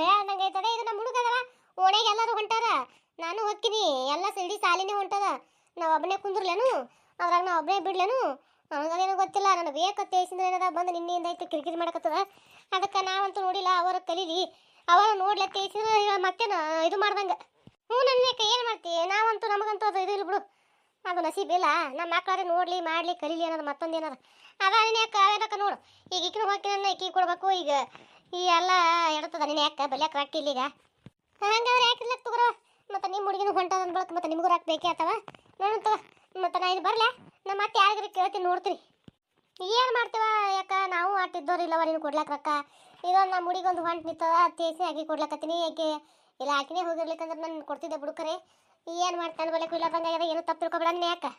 ಏ ಅನ್ನಂಗೈತದ ಇದು ನಮ್ಮ ಹುಡುಗದವ ಓಣೆಗೆ ಎಲ್ಲರೂ ಹೊಂಟಾರ. ನಾನು ಹೋಗ್ತೀನಿ ಎಲ್ಲ ಸಿಡಿ ಸಾಲಿನೇ ಹೊಂಟದ. ನಾವು ಒಬ್ಬನೇ ಕುಂದ್ರಲೇನು? ಅದ್ರಾಗ ನಾ ಒಬ್ಬನೇ ಬಿಡ್ಲೇನು? ನನಗದೇನು ಗೊತ್ತಿಲ್ಲ. ನನಗೆ ಬೇಕ ತೇಸಿಂದ್ರೆ ಏನದ ಬಂದು ನಿನ್ನೆಯಿಂದ ಐತೆ ಕಿರಿಕಿರಿ ಮಾಡಕತ್ತದ. ಅದಕ್ಕೆ ನಾವಂತೂ ನೋಡಿಲ್ಲ. ಅವರ ಕಲೀಲಿ. ಅವರ ನೋಡ್ಲೆ ತೇಸಿಂದ್ರೆ ಮತ್ತೆ ಇದು ಮಾಡ್ದಂಗೆ. ಹ್ಞೂ ನನ್ನ ಏನು ಮಾಡ್ತೀ? ನಾವಂತೂ ನಮಗಂತೂ ಅದು ಇದು ಇಲ್ಲ ಬಿಡು. ಅದು ನಸೀಬಿಲ್ಲ ನಮ್ಮ ಮಕ್ಕಳಾದ್ರೆ ನೋಡಲಿ, ಮಾಡ್ಲಿ, ಕಲೀಲಿ ಅನ್ನೋದು ಮತ್ತೊಂದು ಏನದ ಅದ ನೀನು ಯಾಕೆ ಏನಕ್ಕ ನೋಡು. ಈಗ ಈಕಿನ ಹೋಗ್ತೀನಿ ಈಕಿ ಕೊಡಬೇಕು ಈಗ. ಈ ಎಲ್ಲ ಎಡ್ತದ ನೀನು ಯಾಕೆ ಬಲ್ಯಾಕ ರಾಕ್ತಿಲ್ಲ ಈಗ ಹಂಗಾದ್ರೆ ಯಾಕೆ ಇಲ್ಲ ತಗೋರ? ಮತ್ತೆ ನಿಮ್ಮ ಹುಡುಗಿನ ಹೊಂಟದ ಅಂದ್ಬಳಕ್ ಮತ್ತೆ ನಿಮಗೂ ರಾಕ್ ಬೇಕೇ ಆತವ? ನೋಡೋಣ ತಗೋ. ಮತ್ತೆ ನಾ ಇದು ಬರಲೇ? ನಾ ಮತ್ತೆ ಯಾರಿಗಾರ ಕೇಳ್ತೀನಿ ನೋಡ್ತೀನಿ. ಏನು ಮಾಡ್ತೀವ ಯಾಕ? ನಾವು ಆಟಿದ್ದವ್ರು ಇಲ್ಲವ, ನೀನು ಕೊಡ್ಲಾಕ ರೊಕ್ಕ? ಇದೊಂದು ನಮ್ಮ ಹುಡುಗೊಂದು ಹೊಂಟು ನಿಂತದ ತೇಸಿ ಆಗಿ ಕೊಡ್ಲಾಕತ್ತೀನಿ. ಯಾಕೆ? ಇಲ್ಲ, ಆಕಿನೇ ಹೋಗಿರ್ಲಿಕ್ಕಂದ್ರೆ ನಾನು ಕೊಡ್ತಿದ್ದೆ ಬಿಡುಕರೆ. ಏನು ಮಾಡ್ತಾನೆ ಬಲಕು ಇಲ್ಲ ಬಂದಾಗ ಏನು ತಪ್ಪು ತಿಳ್ಕೊಬೇಡ ನೀನು ಯಾಕೆ?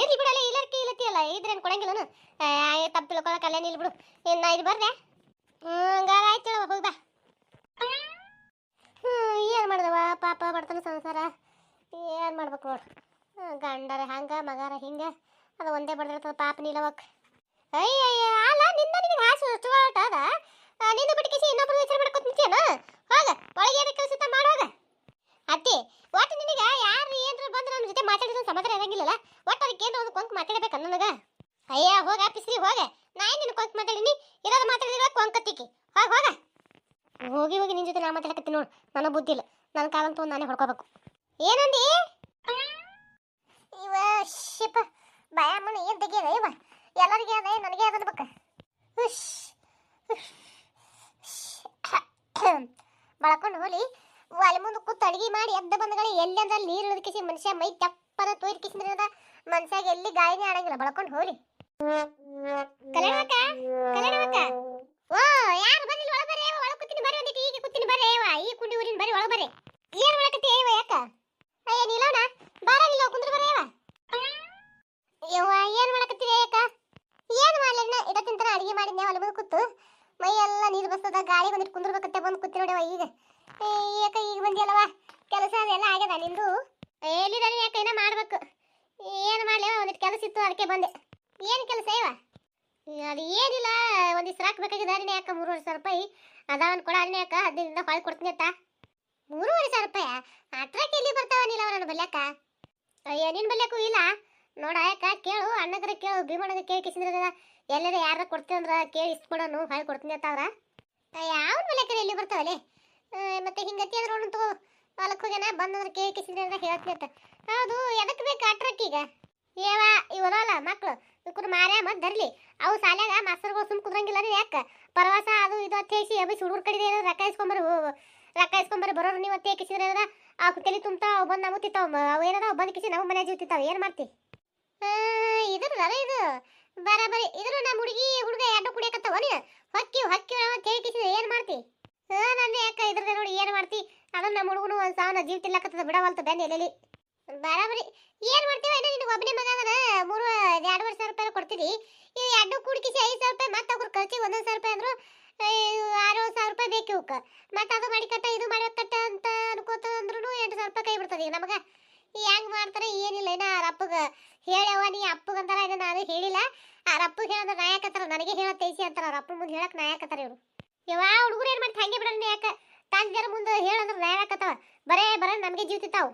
ಇರ್ಲಿ ಬಿಡಲ್ಲ ಇಲ್ಲರ್ಕಿ ಇಲ್ಲತ್ತಿಯಲ್ಲ ಇದ್ರೇನು ಕೊಡಂಗಿಲ್ಲನು? ತಪ್ಪು ತಿಳ್ಕೊಳಕ್ಕೆ ಅಲ್ಲೇ ಬಿಡು. ಏನು ನಾ ಇದು ಬರ್ರೆ ಹ್ಞೂ ಹಂಗಾರ ಆಯ್ತು ಹೋಗಿ ಬಾ. ಹ್ಞೂ ಏನು ಮಾಡ್ದವ ಪಾಪ ಬರ್ತಾನೆ ಸಂಸಾರ. ಏನು ಮಾಡ್ಬೇಕು ನೋಡು. ಗಂಡರ ಹಂಗ, ಮಗಾರ ಹಿಂಗೆ. ಅದು ಒಂದೇ ಬಡ್ದಿರ್ತದ, ಪಾಪ ನೀಲವಕ್ ಅಯ್ಯಯ್ಯ, ಅಲ್ಲ ನಿನ್ನ ನಿನಗೆ ಹಾಸು ಅಷ್ಟುಗಳಾಟ ಅದ? ನಿನ್ನ ನಿನ್ನ ಬಿಟ್ಟಿಸಿ ಇನ್ನೊಬ್ರು ವಿಚಾರ ಮಾಡ್ಕೊತ ನಿಂತೇನು? ಹೋಗ, ಒಳಗೆ ಏನಕ್ಕೆ ಕೆಲಸ ಮಾಡೋಗ ಅತ್ತಿ, ಒಟ್ಟು ನಿನಗೆ ಯಾರು ಏನ್ರ ಬಂದ್ರೆ ನನ್ನ ಜೊತೆ ಮಾತಾಡಿದ್ರೆ ಸಮಾಧಾನ ಇರಂಗಿಲ್ಲಲ್ಲ? ಒಟ್ಟು ಅದಕ್ಕೆ ಏನು ಒಂದು ಕೊಂಕ್ ಮಾತಾಡಬೇಕ ನನಗೆ? ಅಯ್ಯ, ಹೋಗ, ಪಿಸ್ರಿ, ಹೋಗ. ನಾ ಏನ್ ನಿನ್ನ ಕೊಂಕ್ ಮಾತಾಡಿನಿ, ಇರೋದು ಮಾತಾಡಿದ್ರೆ ಕೊಂಕತ್ತಿಕ್ಕಿ ಹೋಗ ಹೋಗ. ಹೋಗಿ ಹೋಗಿ ನಿನ್ನ ಜೊತೆ ನಾ ಮಾತಾಡಕತ್ತೀನಿ ನೋಡು. ನನ್ನ ಬುದ್ಧಿ ಇಲ್ಲ. ನನ್ನ ಕಾಲಂತೂ ನಾನೇ ಹೊಡ್ಕೋಬೇಕು. ಏನಂದಿ? ಇವ ಶಿಪ. ಬಾಯಮ್ಮನ ಏನ್ ತೆಗಿಯದ ಇವ. ಎಲ್ಲರಿಗೆ ಅದ, ನನಗೆ ಅದ ಅನ್ಬೇಕ ಬಳಕೊಂಡು ಹೋಲಿ ಒಲೆ ಮುಂದೆ ಕೂತು ಅಡಿಗೆ ಮಾಡಿ ಎದ್ದ ಬಂದಗಳು ಎಲ್ಲಿ ಅಂದ್ರೆ ನೀರು ಇಳಿದಕಿಸಿ ಮನುಷ್ಯ ಮೈ ತೆಪ್ಪನ ತೋರಿಕಿಸಿದ್ರೆ ಮನುಷ್ಯಾಗ ಎಲ್ಲಿ ಗಾಯನೇ ಆಡಂಗಿಲ್ಲ. ಬಳಕೊಂಡು ಹೋಲಿ ಓ ಯಾರು ಬಂದಿಲ್ಲ ಒಳ ಬರ್ರಿ ಒಳ ಕೂತೀನಿ ಬರ್ರಿ ಒಂದಿಟ್ಟು ಈಗ ಕೂತೀನಿ ಬರ್ರಿ ಈ ಕುಂಡಿ ಊರಿನ ಬರ್ರಿ ಒಳ ಬರ್ರಿ. ಏನ್ ಅಯ್ಯ ಬಾರ ಕುಂದ್ರ ಬರ್ರಿ ಏವ ಯವ್ವ ಏನ್ ಮಾಡಕತ್ತಿ ಯಾಕ ಏನ್ ಮಾಡ್ಲಿನ್ನ ಇದ ತಿಂತಾನ ಅಡಿಗೆ ಮಾಡಿದ್ನೆ ಹೊಲ ಮುಂದೆ ಕೂತು. ಮೈ ಎಲ್ಲ ನೀರು ಬಸ್ತದ ಗಾಳಿ ಬಂದಿಟ್ಟು ಕುಂದ್ರಬೇಕತ್ತೆ ಬಂದು ಕೂತಿ ನೋಡವ ಏ, ಯಾಕ ಈಗ ಬಂದಿಯಲ್ಲವ? ಕೆಲಸ ಅದೆಲ್ಲ ಆಗ್ಯದ ನಿಂದು? ಎಲ್ಲಿದ್ದಾನೆ ಯಾಕ ಏನ ಮಾಡ್ಬೇಕು. ಏನು ಮಾಡ್ಲಿ ಒಂದಿಟ್ಟು ಕೆಲಸ ಇತ್ತು ಅದಕ್ಕೆ ಬಂದೆ. ಏನು ಕೆಲಸ ಇವ? ಅದು ಏನಿಲ್ಲ ಒಂದಿವ್ಸ ರಾಕ್ ಬೇಕಾಗಿದೆ ಅರಿನೇ ಯಾಕ ಮೂರುವರೆ ಸಾವಿರ ರೂಪಾಯಿ. ಅದಾವನ್ ಕೊಡ ಅರಣ್ಯ ಯಾಕ ಹದಿನೈದಿಂದ ಹೊಳ್ ಕೊಡ್ತೀನಿ ಅತ್ತ ಮೂರುವರೆ ಸಾವಿರ ರೂಪಾಯಿ? ಅಟ್ರಾಕ್ ಎಲ್ಲಿ ಬರ್ತಾವ ನೀಲ ನನ್ನ ಬಲ್ಯಾಕ? ಅಯ್ಯ ನಿನ್ ಬಲ್ಯಾಕು ಇಲ್ಲ. ನೋಡ ಯಾಕ? ಕೇಳು ಅಣ್ಣಗ್ರ ಕೇಳು ಭೀಮಣ್ಣಗ ಕೇಳಿ ಕಿಸಿದ್ರ ಎಲ್ಲರ ಯಾರ ಕೊಡ್ತೀವಿ ಅಂದ್ರೆ ಕೇಳಿ ಇಸ್ಕೊಡೋನು ಹೊಳ್ ಕೊಡ್ತೀನಿ ಅತ್ತ ಅವ್ರ? ಯಾವ ಬಲ್ಯಾಕರ ಎಲ್ಲಿ ಬರ್ತಾವಲೆ? ಆ, ಮತ್ತೆ ಹಿಂಗತಿ ಅಂದ್ರೆ ನೋಡು ತಗೋ. ಹೊಲಕ್ಕೆ ಹೋಗ್ಯಾನ ಬಂದಂದ್ರೆ ಕೇಳಿ ಕಿಸಿದ್ರೆ ಅಂತ ಹೇಳ್ತೀನಿ ಅಂತ ಹೌದು ಎದಕ್ಕೆ ಬೇಕು ಅಟ್ರಾಕ್ ಈಗ? ಏವಾ ಇವರಲ್ಲ ಮಕ್ಳು ಇವ್ರು ಮಾರ್ಯ ಮತ್ ಧರ್ಲಿ. ಅವು ಸಾಲ್ಯಾಗ ಮಾಸ್ತರ್ಗಳು ಸುಮ್ ಕುದ್ರಂಗಿಲ್ಲ ರೀ ಯಾಕೆ? ಪ್ರವಾಸ ಅದು ಇದು ಅಂತ ಹೇಸಿ ಅಭಿಸ್ ಹುಡುಗರ ಕಡೆ ರೊಕ್ಕ ಇಸ್ಕೊಂಬರು ರೊಕ್ಕ ಬರೋರು ನೀವು ಅತ್ತೆ ಕಿಸಿದ್ರೆ ಏನದ? ಆ ತಲೆ ತುಂಬ್ತಾವ, ಅವು ಬಂದು ನಾವು ಅವು ಏನದ? ಬಂದು ಕಿಸಿ ನಾವು ಮನೆ ಜೀವಿತಾವ ಏನು ಮಾಡ್ತಿ? ಇದ್ರ ಇದು? ಬರಾಬರಿ. ಇದ್ರ ನಮ್ಮ ಹುಡುಗಿ, ಹುಡುಗ ಎರಡು ಕುಡಿಯಕತ್ತಾವ ನೀ ಹೊಕ್ಕಿ ಹೊಕ್ಕಿ ಅಂತ ಹೇಳಿ ಕಿಸಿದ್ರೆ ಏನು ಮಾಡ್ತಿ? ನಂದು ಯಾಕ ಇದ್ರದ ನೋಡಿ ಏನು ಮಾಡ್ತಿ? ಅದನ್ನ ನಮ್ಮ ಹುಡುಗನು ಒಂದು ಜೀವ ತಿಲ್ಲಕತ್ತದ ಬಿಡವಲ್ತ ಬೆನ್ನ ಬರಾಬರಿ. ಏನು ಮಾಡ್ತೀವ? ಏನೋ ನಿನಗೆ ಒಬ್ಬನೇ ಮಗ ಮೂರು ಎರಡುವರೆ ಸಾವಿರ ರೂಪಾಯಿ ಕೊಡ್ತೀರಿ. ಈ ಎರಡು ಕೂಡಿಕಿಸಿ ಐದು ಸಾವಿರ ರೂಪಾಯಿ ಮತ್ತೆ ಅವ್ರ ಖರ್ಚಿಗೆ ಒಂದೊಂದು ಸಾವಿರ ರೂಪಾಯಿ ಅಂದ್ರು ಆರು ಸಾವಿರ ರೂಪಾಯಿ ಬೇಕು ಇವಕ್ಕೆ ಮತ್ತೆ ಅದು ಮಾಡಿ ಕಟ್ಟ ಇದು ಮಾಡಿ ಕಟ್ಟ ಅಂತ ಅನ್ಕೋತ ಅಂದ್ರೂ ಎಂಟು ಸಾವಿರ ರೂಪಾಯಿ ಕೈ ಬಿಡ್ತದೆ. ಈಗ ನಮಗೆ ಹೆಂಗ್ ಮಾಡ್ತಾರೆ ಏನಿಲ್ಲ. ಏನ ಅವ್ರ ಅಪ್ಪಗ ಹೇಳ್ಯವ ನೀ ಅಪ್ಪಗಂತಾರ ಇನ್ನ ನಾನು ಹೇಳಿಲ್ಲ. ಅವ್ರ ಅಪ್ಪಗೆ ಹೇಳಂದ್ರೆ ನಾಯಕತ್ತಾರ, ನನಗೆ ಹೇಳೋ ತೈಸಿ ಅಂತಾರ. ಅಪ್ಪನ ಮುಂದೆ ಹೇಳಕ್ ನಾಯಕತ್ತಾರ ಇವರು. ಯಾವ ಹುಡುಗರು ಏನು ಮಾಡ್ತಾ? ಹಂಗೆ ಬಿಡೋಣ ಯಾಕೆ? ತಂದೆರ ಮುಂದೆ ಹೇಳಂದ್ರೆ ನಾಯಕತ್ತಾವ ಬರೇ ಬರೇ, ನಮಗೆ ಜೀವ ತಿಂತಾವು.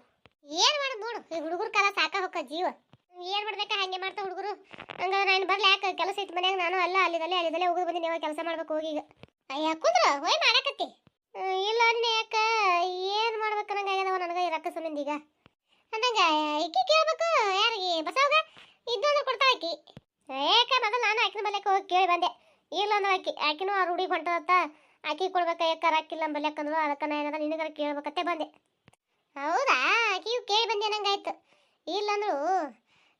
ಏನ್ ಮಾಡೋದು ನೋಡು? ಈ ಹುಡುಗರ ಕಾಲ ಸಾಕ ಹೋಗ ಜೀವ. ಏನ್ ಮಾಡ್ಬೇಕಾ? ಹಂಗೆ ಮಾಡ್ತಾ ಹುಡುಗರು. ಹಂಗಾದ್ರೆ ನಾನು ಬರ್ಲಿ? ಯಾಕೆ ಕೆಲಸ ಐತಿ ಮನ್ಯಾಗ? ನಾನು ಅಲ್ಲ, ಅಲ್ಲಿದಲ್ಲೇ ಅಲ್ಲಿದಲ್ಲೇ ಹೋಗಿ ಬಂದಿನಿ. ನೀವು ಕೆಲಸ ಮಾಡ್ಬೇಕು ಹೋಗಿ ಈಗ. ಅಯ್ಯ ಹೋಯ್ ಮಾಡಕತ್ತಿ ಇಲ್ಲ ಅನ್ನೆ ಯಾಕ? ಏನ್ ಮಾಡ್ಬೇಕು ನಂಗೆ ಆಗ್ಯದವ ನನಗೆ ಈ ರೊಕ್ಕ ಸಂಬಂಧ ಈಗ. ಅಂದಂಗ ಈಕಿ ಕೇಳ್ಬೇಕು? ಯಾರಿಗೆ? ಬಸವಾಗ? ಇದ್ದೊಂದು ಕೊಡ್ತಾ ಆಕಿ. ಏಕ ಮೊದಲು ನಾನು ಆಕಿನ ಬಲ್ಯಕ್ಕೆ ಹೋಗಿ ಕೇಳಿ ಬಂದೆ. ಇಲ್ಲ ಅಂದ್ರೆ ಆಕಿ. ಆಕಿನೂ ಆ ರೂಢಿಗೆ ಹೊಂಟದತ್ತ ಆಕಿ ಕೊಡ್ಬೇಕ? ಯಾಕೆ ಹಾಕಿಲ್ಲ ಬಲ್ಯಕ್ಕಂದ್ರು ಅದಕ್ಕೆ ನಾ ಏನದ ನಿನಗಾರ ಕೇಳ್ಬೇಕತ್ತೆ ಬಂದೆ. ಹೌದಾ? ಆಕಿಯು ಕೇಳಿ ಬಂದೆ ಇಲ್ಲ ಅಂದ್ರು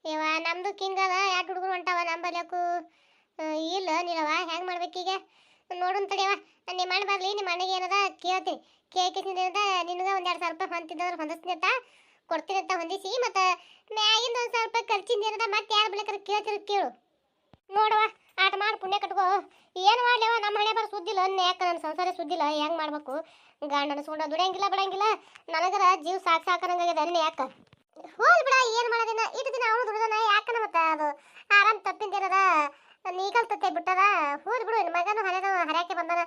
ಇವ ಕಿಂಗ್ ಅದ ಎರಡು ಹುಡುಗರು ಹೊಂಟಾವ ಆ, ಇಲ್ಲ ನೀನವ ಹೆಂಗೆ ಮಾಡ್ಬೇಕೀಗ? ನೋಡೋಣ ತಡಿಯವ ನಿಮ್ಮ ಅಣ್ಣ ಬರಲಿ ನಿಮ್ಮ ಅಣ್ಣಗೆ ಏನದ ಕೇಳ್ತೀನಿ. ಕೇಳ್ಕಿಸಿದ್ರಿಂದ ನಿನಗೆ ಒಂದು ಎರಡು ಸಾವಿರ ರೂಪಾಯಿ ಹೊಂದಿದ್ದಂದ್ರೆ ಹೊಂದಿಸ್ತೀನಿ ಅಂತ ಕೊಡ್ತೀನಿ ಅಂತ ಹೊಂದಿಸಿ ಮತ್ತು ಮ್ಯಾಗಿಂದ ಒಂದು ಸಾವಿರ ರೂಪಾಯಿ ಖರ್ಚಿಂದ ಏನದ ಮತ್ತೆ ಯಾರು ಬೆಳಕರ ಕೇಳ್ತಿರ ಕೇಳು. ನೋಡುವ. ಆಟ ಮಾಡಿ ಪುಣ್ಯ ಕಟ್ಕೋ. ಏನು ಮಾಡ್ಲೇವ ನಮ್ಮ ಹಣೆ ಬರ ಸುದ್ದಿಲ್ಲ ಯಾಕೆ ನನ್ನ ಸಂಸಾರ ಸುದ್ದಿಲ್ಲ ಹೆಂಗೆ ಮಾಡ್ಬೇಕು? ಗಂಡನ ಸುಂಡ ದುಡಿಯಂಗಿಲ್ಲ, ಬಿಡಂಗಿಲ್ಲ. ನನಗರ ಜೀವ ಸಾಕು ಸಾಕನಂಗಾಗಿದೆ ಅನ್ನ ಯಾಕೆ? ಹೋಲ್ ಬಿಡ, ಏನು ಮಾಡೋದಿನ? ಇಟ್ಟು ದಿನ ಅವನು ದುಡಿದನ, ಯಾಕನ ಮತ್ತೆ ಅದು? ಆರಾಮ್ ತಪ್ಪಿಂದ ಏನದ? ನೀಗಲ್ ತತ್ತೆ ಬಿಟ್ಟದ? ಹೋದ್ ಬಿಡು ಮಗನು ಹರಿಯದ ಹರ್ಯಾಕೆ ಬಂದನ.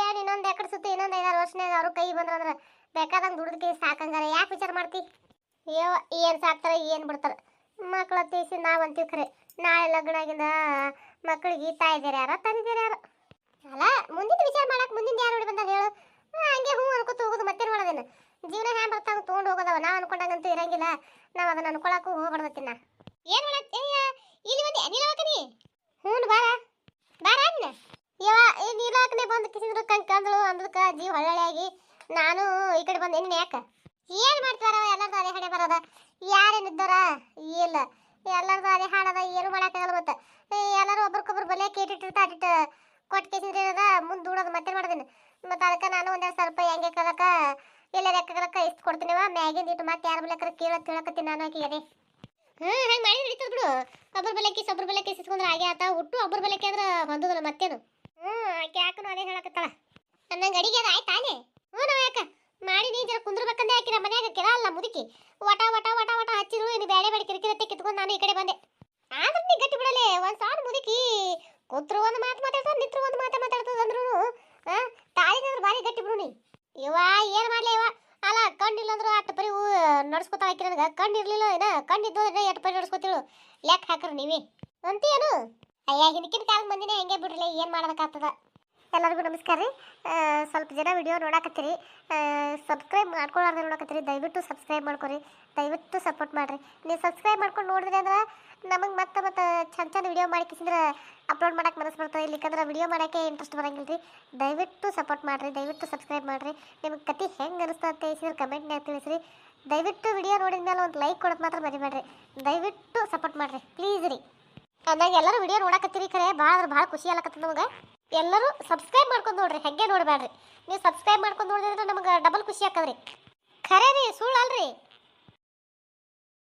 ಏನು ಇನ್ನೊಂದು ಎಕಡೆ ಸುತ್ತಿ, ಇನ್ನೊಂದು ಐದಾರು ವರ್ಷನಾಗ ಅವ್ರ ಕೈ ಬಂದ್ರಂದ್ರೆ ಬೇಕಾದಂಗೆ ದುಡ್ದಕ್ಕೆ ಸಾಕಂಗಾರ. ಯಾಕೆ ವಿಚಾರ ಮಾಡ್ತಿ? ಅಯ್ಯೋ ಏನು ಸಾಕ್ತಾರೆ, ಏನು ಬಿಡ್ತಾರೆ. ತೀಸಿ ನಾವು ಅಂತೀವಿ ಖರೆ. ನಾಳೆ ಲಗ್ನ ಆಗಿಂದ ಮಕ್ಕಳಿಗೆ ತಾಯಿದಾರೆ ಯಾರೋ ತಂದಿದ್ದಾರೆ ಯಾರೋ. ಅಲ್ಲ, ಮುಂದಿನ ವಿಚಾರ ಮಾಡಕ್ ಮುಂದಿನ ಯಾರು ನೋಡಿ ಬಂದಾಗ ಹೇಳು. ಹಂಗೆ ಹ್ಞೂ ಅನ್ಕೋತ ಹೋಗೋದು ಮತ್ತೆ ಮಾಡೋದೇನು ಜೀವನ ಹ್ಯಾಂಗ್ ಬರ್ತಾ ತೊಗೊಂಡು ಹೋಗೋದವ. ನಾವು ಅನ್ಕೊಂಡಂಗಂತೂ ಇರಂಗಿಲ್ಲ. ನಾವು ಅದನ್ನ ಅನ್ಕೊಳಕ್ಕೂ ಹೋಗ್ಬಾರ್ದತ್ತಿನ ಏನು ಮಾಡತ್ತೆ ಇಲ್ಲಿ ಬಂದು ನೀಲವಾಕನಿ ಹ್ಞೂ ಬಾರ. ಬಾರ ಅನ್ನ ಯವ ಈ ನೀಲವಾಕನೆ ಬಂದು ಕಿಸಿದ್ರು ಕಂಕಂದಳು ಅಂದಕ್ಕ ಜೀವ ಹೊಳ್ಳಾಗಿ ನಾನು ಈ ಕಡೆ ಬಂದೆ ಇನ್ನು ಏನು ಮಾಡ್ತಾರ ಎಲ್ಲರೂ ಅದೇ ಹಣೆ ಬರೋದ. ಯಾರೇನಿದ್ದಾರ ಇಲ್ಲ. ಎಲ್ಲರದು ಅದೇ ಹಾಡದ ಏನು ಮಾಡಕ್ಕಾಗಲ್ಲ ಮತ್ತೆ ಎಲ್ಲರೂ ಒಬ್ರಿಗೊಬ್ರು ಬಲೆ ಕೇಟಿಟ್ಟಿರ್ತಾ ಅಟ್ಟಿಟ್ಟು ಕೊಟ್ಟು ಕೇಸಿದ್ರೆ ಏನದ? ಮುಂದೆ ದೂಡೋದು ಮತ್ತೆ ಮಾಡ್ದೇನೆ? ಮತ್ತೆ ಅದಕ್ಕೆ ನಾನು ಒಂದೆರಡು ಸಾವಿರ ರೂಪಾಯಿ ಹೆಂಗೆ ಕದಕ ಎಲ್ಲ ಲೆಕ್ಕಗಳಕ್ಕ ಇಷ್ಟು ಕೊಡ್ತೀನಿವ? ಮ್ಯಾಗಿಂದ ಇಟ್ಟು ಮತ್ತೆ ಯಾರ ಬೆಲೆಕರ ಕೇಳ ತಿಳಕತ್ತೀನಿ ನಾನು ಆಕಿಗೆ ಹ್ಞೂ ಹಂಗೆ ಮಾಡಿ ನಡೀತದ ಬಿಡು. ಒಬ್ರ ಬಲೆ ಕೇಸ್ ಒಬ್ಬರ ಬೆಲೆ ಕಿಸ್ ಇಸ್ಕೊಂಡ್ರೆ ಹಾಗೆ ಆತ. ಹುಟ್ಟು ಒಬ್ಬರ ಬಲೆ ಕೇಂದ್ರ ಬಂದದಲ್ಲ ಮತ್ತೇನು? ಹ್ಞೂ ಆಕೆ ಯಾಕನು ಅದೇ ಹೇಳಕತ್ತಾಳ? ನನ್ನ ಅಡಿಗೆ ಅದು ಆಯ್ತಾ ಅಲ್ಲೇ? ಹ್ಞೂ ನಾವು ಯಾಕ? ಮಾಡಿ ನೀ ಜರ ಕುಂದ್ರಬೇಕಂದೇ ಹಾಕಿ ನಮ್ಮ ಮನ್ಯಾಗ ಕೆರಲ್ಲ ಮುದುಕಿ, ವಟ ವಟ ವಟ ವಟ ಹಚ್ಚಿರು ಇನ್ನು ಬೇಳೆ ಬೇಡ ಕಿರಿಕಿರತ್ತೆ ಕಿತ್ಕೊಂಡು ನಾನು ಈ ಕಡೆ ಬಂದೆ. ಆದ್ರೆ ನೀ ಗಟ್ಟಿ ಬಿಡಲೆ, ಒಂದು ಸಾವಿರ ಮುದುಕಿ, ಕೂತ್ರು ಒಂದು ಮಾತು ಮಾತಾಡ್ತಾರೆ, ನಿತ್ರು ಒಂದು ಮಾತು ಮಾತಾಡ್ತದ ಅಂದ್ರೂ ಆ ತಾಳಿನಂದ್ರೆ ಭಾರಿ ಗಟ್ಟಿ ಬಿಡು ನೀ. ಇವ ಏನು ಮಾಡಲಿ ಇವ ಅಲ್ಲ ಕಣ್ಣಿಲ್ಲ ಅಂದ್ರೆ ಅಟ್ಟು ಪರಿ ನಡ್ಸ್ಕೊತಾ ಹಾಕಿ ನನಗೆ. ಕಣ್ಣು ಇರ್ಲಿಲ್ಲ ಏನ ಕಣ್ಣಿದ್ದು ಅತ್ತ ಪರಿ ನಡ್ಸ್ಕೊತಿರು ಲೆಕ್ಕ ಹಾಕ್ರಿ ನೀವೇ. ಅಂತೀಯೇನು? ಅಯ್ಯ ಹಿಂದಿನ ಕಾಲಕ್ಕೆ ಮಂದಿನೇ ಹೆಂಗೆ ಬಿಡ್ರಲ್ಲ ಏನು ಮಾಡೋದಕ್ಕಾಗ್ತದ ಎಲ್ಲರಿಗೂ ನಮಸ್ಕಾರ ರೀ. ಸ್ವಲ್ಪ ಜನ ವಿಡಿಯೋ ನೋಡಕತ್ತೀರಿ. ಸಬ್ಸ್ಕ್ರೈಬ್ ಮಾಡ್ಕೊಳ್ಳಾರ್ದೆ ನೋಡಕತ್ತೀರಿ. ದಯವಿಟ್ಟು ಸಬ್ಸ್ಕ್ರೈಬ್ ಮಾಡ್ಕೊರಿ. ದಯವಿಟ್ಟು ಸಪೋರ್ಟ್ ಮಾಡಿರಿ. ನೀವು ಸಬ್ಸ್ಕ್ರೈಬ್ ಮಾಡ್ಕೊಂಡು ನೋಡಿದ್ರಿ ಅಂದ್ರೆ ನಮಗೆ ಮತ್ತೆ ಮತ್ತೆ ಚಂದ ಚಂದ ವಿಡಿಯೋ ಮಾಡಿಕಿಸಿದ್ರೆ ಅಪ್ಲೋಡ್ ಮಾಡಕ್ಕೆ ಮನಸ್ಸು ಬರ್ತದೆ. ಇಲ್ಲಿಕಂದ್ರೆ ವಿಡಿಯೋ ಮಾಡೋಕ್ಕೆ ಇಂಟ್ರೆಸ್ಟ್ ಬರಂಗಿಲ್ಲ ರೀ ದಯವಿಟ್ಟು ಸಪೋರ್ಟ್ ಮಾಡಿರಿ. ದಯವಿಟ್ಟು ಸಬ್ಸ್ಕ್ರೈಬ್ ಮಾಡಿರಿ. ನಿಮಗೆ ಕತೆ ಹೆಂಗೆ ಅನಿಸ್ತಾ ಅಂತ ತಿಳಿಸಿದ್ರೆ ಕಮೆಂಟ್ನಾಗ ತಿಳಿಸ್ರಿ. ದಯವಿಟ್ಟು ವಿಡಿಯೋ ನೋಡಿದ ಮೇಲೆ ಒಂದು ಲೈಕ್ ಕೊಡೋದು ಮಾತ್ರ ಮರಿಬೇಡ್ರಿ. ದಯವಿಟ್ಟು ಸಪೋರ್ಟ್ ಮಾಡಿರಿ. ಪ್ಲೀಸ್ ರೀ. ಅಂದಾಗ ಎಲ್ಲರೂ ವಿಡಿಯೋ ನೋಡಕತ್ತೀರಿ ಖರೆ ಭಾಳ ಅಂದ್ರೆ ಭಾಳ ಖುಷಿ ಆಗಕತ್ತದ ನಮಗೆ. ಎಲ್ಲರೂ ಸಬ್ಸ್ಕ್ರೈಬ್ ಮಾಡ್ಕೊಂಡು ನೋಡ್ರಿ ಹೆಗ್ಗೆ ನೋಡಬೇಡ್ರಿ ನೀವು ಸಬ್ಸ್ಕ್ರೈಬ್ ಮಾಡ್ಕೊಂಡು ನೋಡಿದ್ರೆ ನಮಗೆ ಡಬಲ್ ಖುಷಿ ಆಕದ್ರಿ ಖರೇ ರೀ, ಸುಳ್ಳು ಅಲ್ರಿ.